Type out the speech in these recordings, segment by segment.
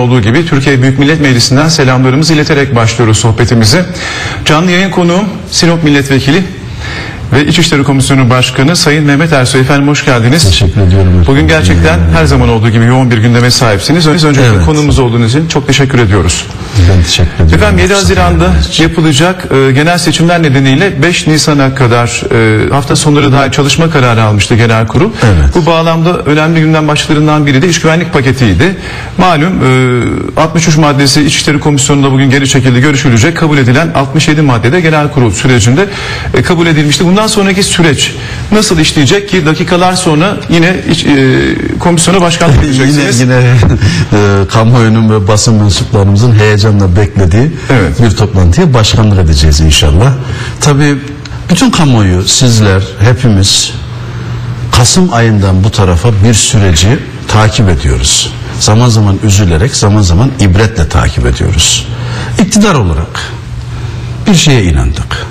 olduğu gibi Türkiye Büyük Millet Meclisi'nden selamlarımızı ileterek başlıyoruz sohbetimizi. Canlı yayın konuğum Sinop Milletvekili ve İçişleri Komisyonu Başkanı Sayın Mehmet Ersoy. Efendim hoş geldiniz. Teşekkür ediyorum. Bugün gerçekten her zaman olduğu gibi yoğun bir gündeme sahipsiniz. Öncelikle Evet. konumuz olduğunuz için çok teşekkür ediyoruz. Ben teşekkür ediyorum. Efendim 7 Fırsat Haziran'da yapılacak e, genel seçimler nedeniyle 5 Nisan'a kadar e, hafta sonları daha çalışma kararı almıştı genel kurul. Evet. Bu bağlamda önemli gündem başlıklarından biri de iş güvenlik paketiydi. Malum e, 63 maddesi İçişleri Komisyonu'nda bugün geri çekildi, görüşülecek. Kabul edilen 67 maddede genel kurul sürecinde e, kabul edilmişti. Bundan sonraki süreç nasıl işleyecek ki dakikalar sonra yine iç- e, komisyona başkanlık Yine, edeceksiniz. yine e, kamuoyunun ve basın mensuplarımızın heyecanla beklediği Evet. bir toplantıya başkanlık edeceğiz inşallah. Tabii bütün kamuoyu, sizler, hepimiz Kasım ayından bu tarafa bir süreci takip ediyoruz. Zaman zaman üzülerek, zaman zaman ibretle takip ediyoruz. İktidar olarak bir şeye inandık.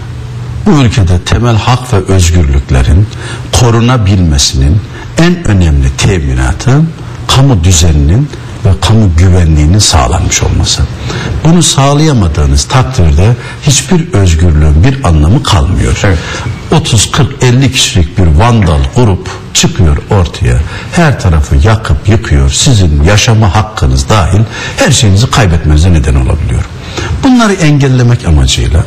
Bu ülkede temel hak ve özgürlüklerin korunabilmesinin en önemli teminatı kamu düzeninin ve kamu güvenliğinin sağlanmış olması. Bunu sağlayamadığınız takdirde hiçbir özgürlüğün bir anlamı kalmıyor. Evet. 30, 40, 50 kişilik bir vandal grup çıkıyor ortaya. Her tarafı yakıp yıkıyor. Sizin yaşama hakkınız dahil her şeyinizi kaybetmenize neden olabiliyor. Bunları engellemek amacıyla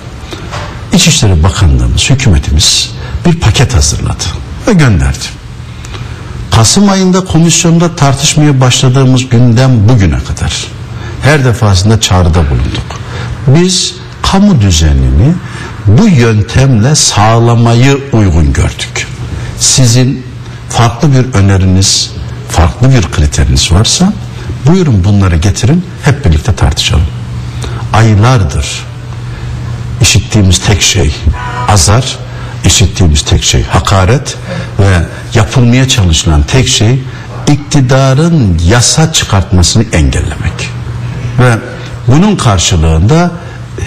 İçişleri Bakanlığımız, hükümetimiz bir paket hazırladı ve gönderdi. Kasım ayında komisyonda tartışmaya başladığımız günden bugüne kadar her defasında çağrıda bulunduk. Biz kamu düzenini bu yöntemle sağlamayı uygun gördük. Sizin farklı bir öneriniz, farklı bir kriteriniz varsa buyurun bunları getirin hep birlikte tartışalım. Aylardır işittiğimiz tek şey azar, işittiğimiz tek şey hakaret ve yapılmaya çalışılan tek şey iktidarın yasa çıkartmasını engellemek. Ve bunun karşılığında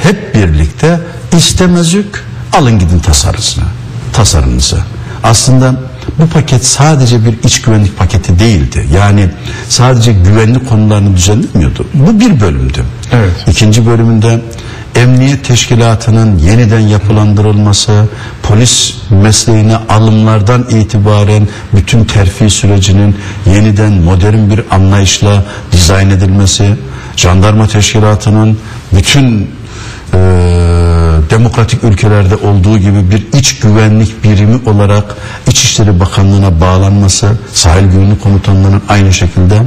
hep birlikte istemezük alın gidin tasarısına, tasarınızı. Aslında bu paket sadece bir iç güvenlik paketi değildi. Yani sadece güvenlik konularını düzenlemiyordu. Bu bir bölümdü. Evet. İkinci bölümünde emniyet teşkilatının yeniden yapılandırılması, polis mesleğine alımlardan itibaren bütün terfi sürecinin yeniden modern bir anlayışla dizayn edilmesi, jandarma teşkilatının bütün eee, demokratik ülkelerde olduğu gibi bir iç güvenlik birimi olarak İçişleri Bakanlığı'na bağlanması, sahil güvenlik komutanlığının aynı şekilde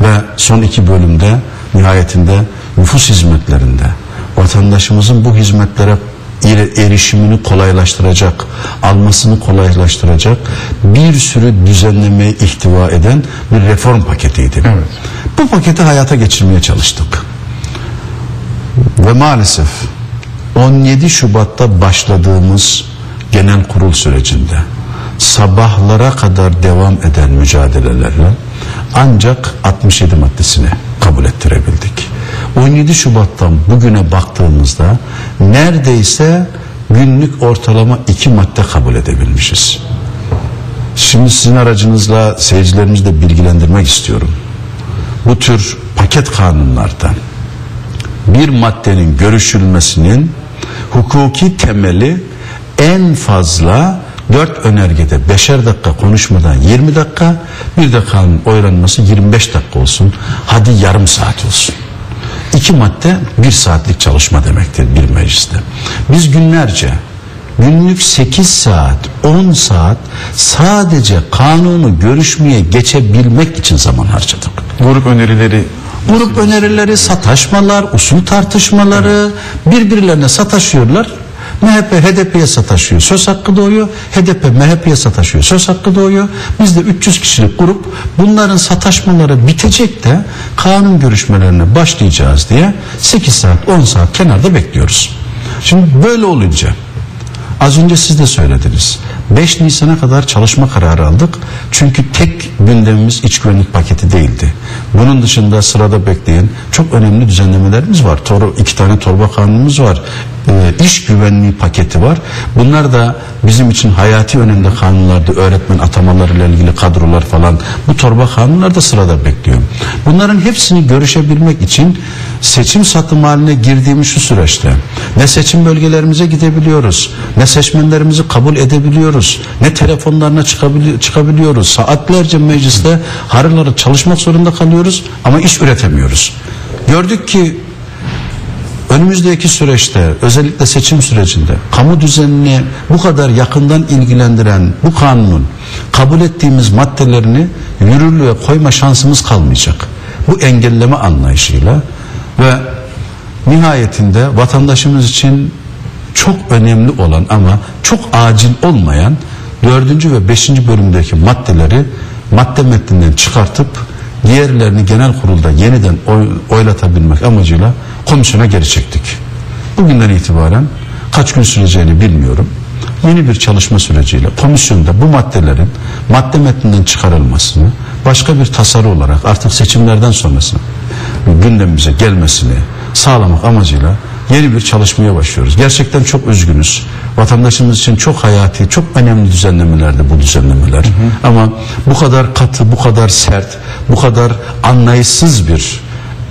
ve son iki bölümde nihayetinde nüfus hizmetlerinde vatandaşımızın bu hizmetlere ere- erişimini kolaylaştıracak, almasını kolaylaştıracak bir sürü düzenlemeyi ihtiva eden bir reform paketiydi. Evet. Bu paketi hayata geçirmeye çalıştık. Ve maalesef 17 Şubat'ta başladığımız genel kurul sürecinde sabahlara kadar devam eden mücadelelerle ancak 67 maddesini kabul ettirebildik. 17 Şubat'tan bugüne baktığımızda neredeyse günlük ortalama iki madde kabul edebilmişiz. Şimdi sizin aracınızla seyircilerimizi de bilgilendirmek istiyorum. Bu tür paket kanunlardan bir maddenin görüşülmesinin hukuki temeli en fazla dört önergede beşer dakika konuşmadan 20 dakika bir de kanun oylanması 25 dakika olsun hadi yarım saat olsun. İki madde bir saatlik çalışma demektir bir mecliste. Biz günlerce günlük 8 saat 10 saat sadece kanunu görüşmeye geçebilmek için zaman harcadık. Grup önerileri Grup önerileri, sataşmalar, usul tartışmaları birbirlerine sataşıyorlar. MHP HDP'ye sataşıyor. Söz hakkı doğuyor. HDP MHP'ye sataşıyor. Söz hakkı doğuyor. Biz de 300 kişilik grup bunların sataşmaları bitecek de kanun görüşmelerine başlayacağız diye 8 saat 10 saat kenarda bekliyoruz. Şimdi böyle olunca Az önce siz de söylediniz. 5 Nisan'a kadar çalışma kararı aldık. Çünkü tek gündemimiz iç güvenlik paketi değildi. Bunun dışında sırada bekleyen çok önemli düzenlemelerimiz var. Tor iki tane torba kanunumuz var. e, iş güvenliği paketi var. Bunlar da bizim için hayati önemli kanunlardı. Öğretmen atamalarıyla ilgili kadrolar falan. Bu torba kanunlar da sırada bekliyor. Bunların hepsini görüşebilmek için seçim satım haline girdiğimiz şu süreçte ne seçim bölgelerimize gidebiliyoruz, ne seçmenlerimizi kabul edebiliyoruz, ne telefonlarına çıkabili- çıkabiliyoruz. Saatlerce mecliste harıl çalışmak zorunda kalıyoruz ama iş üretemiyoruz. Gördük ki önümüzdeki süreçte özellikle seçim sürecinde kamu düzenini bu kadar yakından ilgilendiren bu kanunun kabul ettiğimiz maddelerini yürürlüğe koyma şansımız kalmayacak. Bu engelleme anlayışıyla ve nihayetinde vatandaşımız için çok önemli olan ama çok acil olmayan dördüncü ve beşinci bölümdeki maddeleri madde metninden çıkartıp diğerlerini genel kurulda yeniden oy- oylatabilmek amacıyla komisyona geri çektik. Bugünden itibaren kaç gün süreceğini bilmiyorum. Yeni bir çalışma süreciyle komisyonda bu maddelerin madde metninden çıkarılmasını başka bir tasarı olarak artık seçimlerden sonrasını gündemimize gelmesini sağlamak amacıyla yeni bir çalışmaya başlıyoruz. Gerçekten çok üzgünüz. Vatandaşımız için çok hayati, çok önemli düzenlemelerdi bu düzenlemeler. Ama bu kadar katı, bu kadar sert, bu kadar anlayışsız bir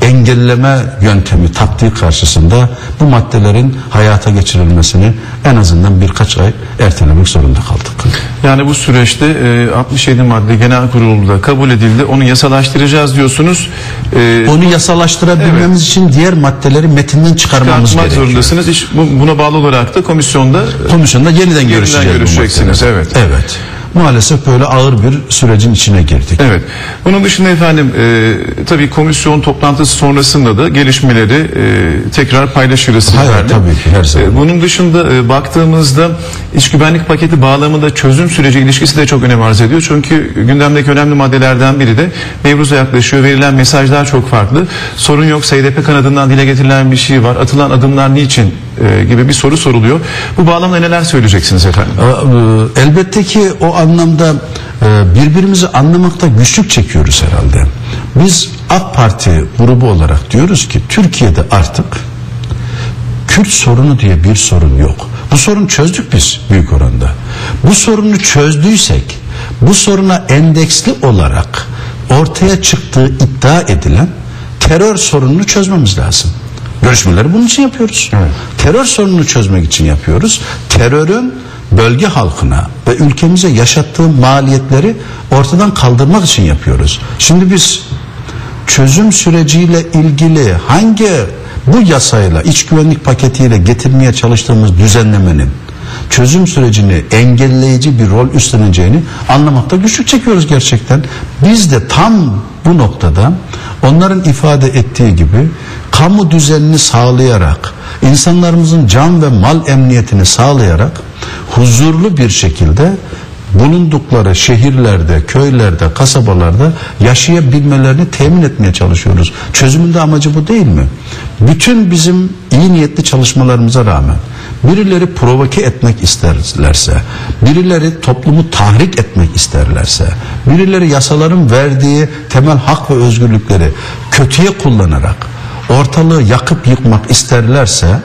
engelleme yöntemi, taktiği karşısında bu maddelerin hayata geçirilmesini en azından birkaç ay ertelemek zorunda kaldık. Yani bu süreçte e, 67 madde genel kurulda kabul edildi. Onu yasalaştıracağız diyorsunuz. E, Onu yasalaştırabilmemiz için diğer maddeleri metinden çıkarmamız çıkartmak gerekiyor. zorundasınız. İş- bu- buna bağlı olarak da komisyonda e, Komisyonda yeniden görüşeceğiz. bu görüşeceksiniz, evet. Evet. Maalesef böyle ağır bir sürecin içine girdik. Evet. Bunun dışında efendim e, tabii komisyon toplantısı sonrasında da gelişmeleri e, tekrar paylaşırız Hayır, sizlerle. tabii ki, her zaman. E, bunun dışında e, baktığımızda iç güvenlik paketi bağlamında çözüm süreci ilişkisi de çok önem arz ediyor. Çünkü gündemdeki önemli maddelerden biri de Nevruz'a yaklaşıyor. Verilen mesajlar çok farklı. Sorun yok. SDP kanadından dile getirilen bir şey var. Atılan adımlar niçin e, gibi bir soru soruluyor. Bu bağlamda neler söyleyeceksiniz efendim? Ee, Elbette ki o anlamda e, birbirimizi anlamakta güçlük çekiyoruz herhalde. Biz AK Parti grubu olarak diyoruz ki Türkiye'de artık Kürt sorunu diye bir sorun yok. Bu sorunu çözdük biz büyük oranda. Bu sorunu çözdüysek bu soruna endeksli olarak ortaya çıktığı iddia edilen terör sorununu çözmemiz lazım. Görüşmeleri bunun için yapıyoruz. Terör sorununu çözmek için yapıyoruz. Terörün bölge halkına ve ülkemize yaşattığı maliyetleri ortadan kaldırmak için yapıyoruz. Şimdi biz çözüm süreciyle ilgili hangi bu yasayla iç güvenlik paketiyle getirmeye çalıştığımız düzenlemenin çözüm sürecini engelleyici bir rol üstleneceğini anlamakta güçlük çekiyoruz gerçekten. Biz de tam bu noktada onların ifade ettiği gibi kamu düzenini sağlayarak insanlarımızın can ve mal emniyetini sağlayarak huzurlu bir şekilde bulundukları şehirlerde, köylerde, kasabalarda yaşayabilmelerini temin etmeye çalışıyoruz. Çözümün de amacı bu değil mi? Bütün bizim iyi niyetli çalışmalarımıza rağmen birileri provoke etmek isterlerse, birileri toplumu tahrik etmek isterlerse, birileri yasaların verdiği temel hak ve özgürlükleri kötüye kullanarak ortalığı yakıp yıkmak isterlerse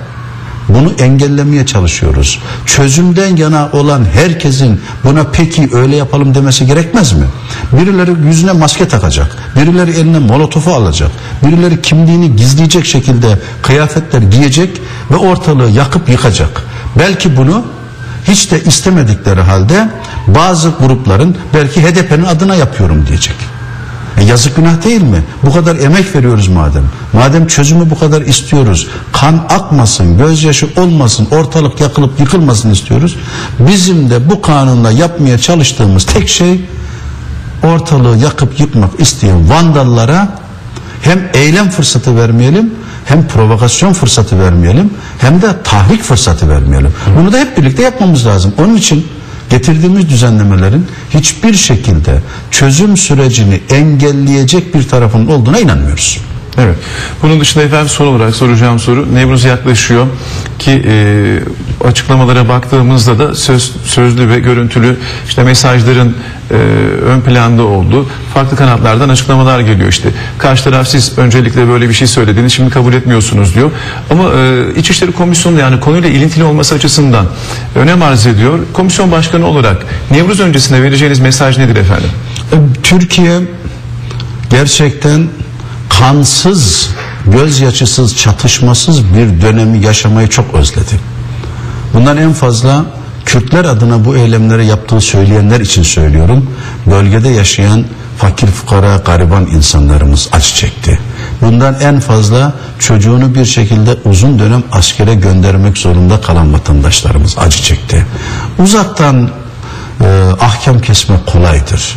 bunu engellemeye çalışıyoruz. Çözümden yana olan herkesin buna peki öyle yapalım demesi gerekmez mi? Birileri yüzüne maske takacak, birileri eline molotofu alacak, birileri kimliğini gizleyecek şekilde kıyafetler giyecek ve ortalığı yakıp yıkacak. Belki bunu hiç de istemedikleri halde bazı grupların belki HDP'nin adına yapıyorum diyecek. E yazık günah değil mi? Bu kadar emek veriyoruz madem. Madem çözümü bu kadar istiyoruz. Kan akmasın, gözyaşı olmasın, ortalık yakılıp yıkılmasın istiyoruz. Bizim de bu kanunla yapmaya çalıştığımız tek şey ortalığı yakıp yıkmak isteyen vandallara hem eylem fırsatı vermeyelim hem provokasyon fırsatı vermeyelim hem de tahrik fırsatı vermeyelim. Bunu da hep birlikte yapmamız lazım. Onun için getirdiğimiz düzenlemelerin hiçbir şekilde çözüm sürecini engelleyecek bir tarafının olduğuna inanmıyoruz. Evet. Bunun dışında efendim son olarak soracağım soru Nevruz yaklaşıyor ki e, açıklamalara baktığımızda da söz, sözlü ve görüntülü işte mesajların e, ön planda olduğu farklı kanatlardan açıklamalar geliyor işte. Karşı taraf siz öncelikle böyle bir şey söylediğiniz şimdi kabul etmiyorsunuz diyor. Ama e, İçişleri Komisyonu yani konuyla ilintili olması açısından önem arz ediyor. Komisyon başkanı olarak Nevruz öncesinde vereceğiniz mesaj nedir efendim? Türkiye gerçekten kansız, gözyaşısız, çatışmasız bir dönemi yaşamayı çok özledi. Bundan en fazla Kürtler adına bu eylemleri yaptığı söyleyenler için söylüyorum. Bölgede yaşayan fakir fukara gariban insanlarımız acı çekti. Bundan en fazla çocuğunu bir şekilde uzun dönem askere göndermek zorunda kalan vatandaşlarımız acı çekti. Uzaktan e, ahkam kesmek kolaydır.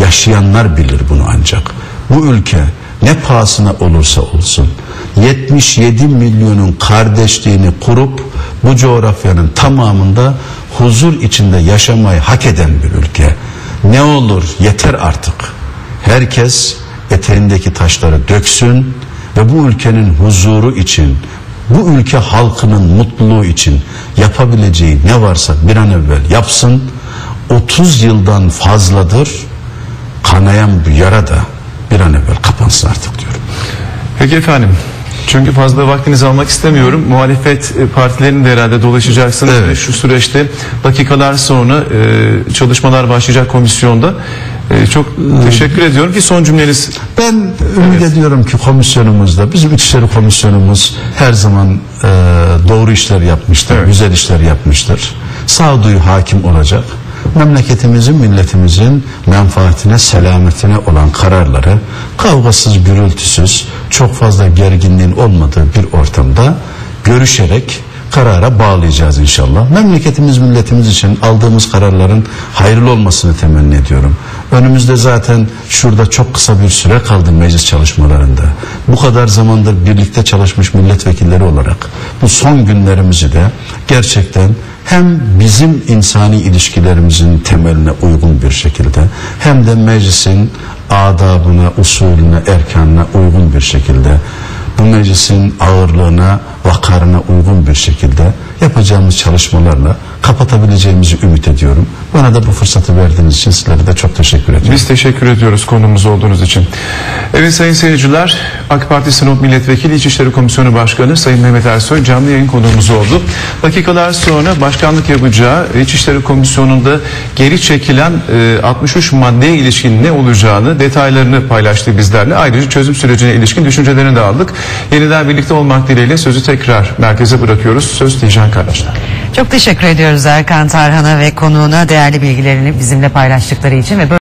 Yaşayanlar bilir bunu ancak. Bu ülke ne pahasına olursa olsun 77 milyonun kardeşliğini kurup bu coğrafyanın tamamında huzur içinde yaşamayı hak eden bir ülke. Ne olur yeter artık. Herkes eteğindeki taşları döksün ve bu ülkenin huzuru için, bu ülke halkının mutluluğu için yapabileceği ne varsa bir an evvel yapsın. 30 yıldan fazladır kanayan bu yara da bir an evvel kapansın artık diyorum. Peki efendim. Çünkü fazla vaktinizi almak istemiyorum. Muhalefet e, partilerinin de herhalde dolaşacaksınız Evet. ve şu süreçte dakikalar sonra e, çalışmalar başlayacak komisyonda. E, çok teşekkür ediyorum ki son cümleniz Ben ümit ediyorum ki komisyonumuzda, bizim İçişleri Komisyonumuz her zaman e, doğru işler yapmıştır, Evet. güzel işler yapmıştır. Sağduyu hakim olacak. Memleketimizin, milletimizin menfaatine, selametine olan kararları kavgasız, gürültüsüz, çok fazla gerginliğin olmadığı bir ortamda görüşerek karara bağlayacağız inşallah. Memleketimiz, milletimiz için aldığımız kararların hayırlı olmasını temenni ediyorum. Önümüzde zaten şurada çok kısa bir süre kaldı meclis çalışmalarında. Bu kadar zamandır birlikte çalışmış milletvekilleri olarak bu son günlerimizi de gerçekten hem bizim insani ilişkilerimizin temeline uygun bir şekilde hem de meclisin adabına, usulüne, erkanına uygun bir şekilde bu meclisin ağırlığına, vakarına uygun bir şekilde yapacağımız çalışmalarla kapatabileceğimizi ümit ediyorum. Bana da bu fırsatı verdiğiniz için sizlere de çok teşekkür ediyorum. Biz teşekkür ediyoruz konumuz olduğunuz için. Evet sayın seyirciler, AK Parti Sinop Milletvekili İçişleri Komisyonu Başkanı Sayın Mehmet Ersoy canlı yayın konuğumuz oldu. Dakikalar sonra başkanlık yapacağı İçişleri Komisyonu'nda geri çekilen e, 63 maddeye ilişkin ne olacağını detaylarını paylaştı bizlerle. Ayrıca çözüm sürecine ilişkin düşüncelerini de aldık. Yeniden birlikte olmak dileğiyle sözü tekrar merkeze bırakıyoruz. Söz Tijan Kardeşler. Çok teşekkür ediyoruz Erkan Tarhan'a ve konuğuna değerli bilgilerini bizimle paylaştıkları için ve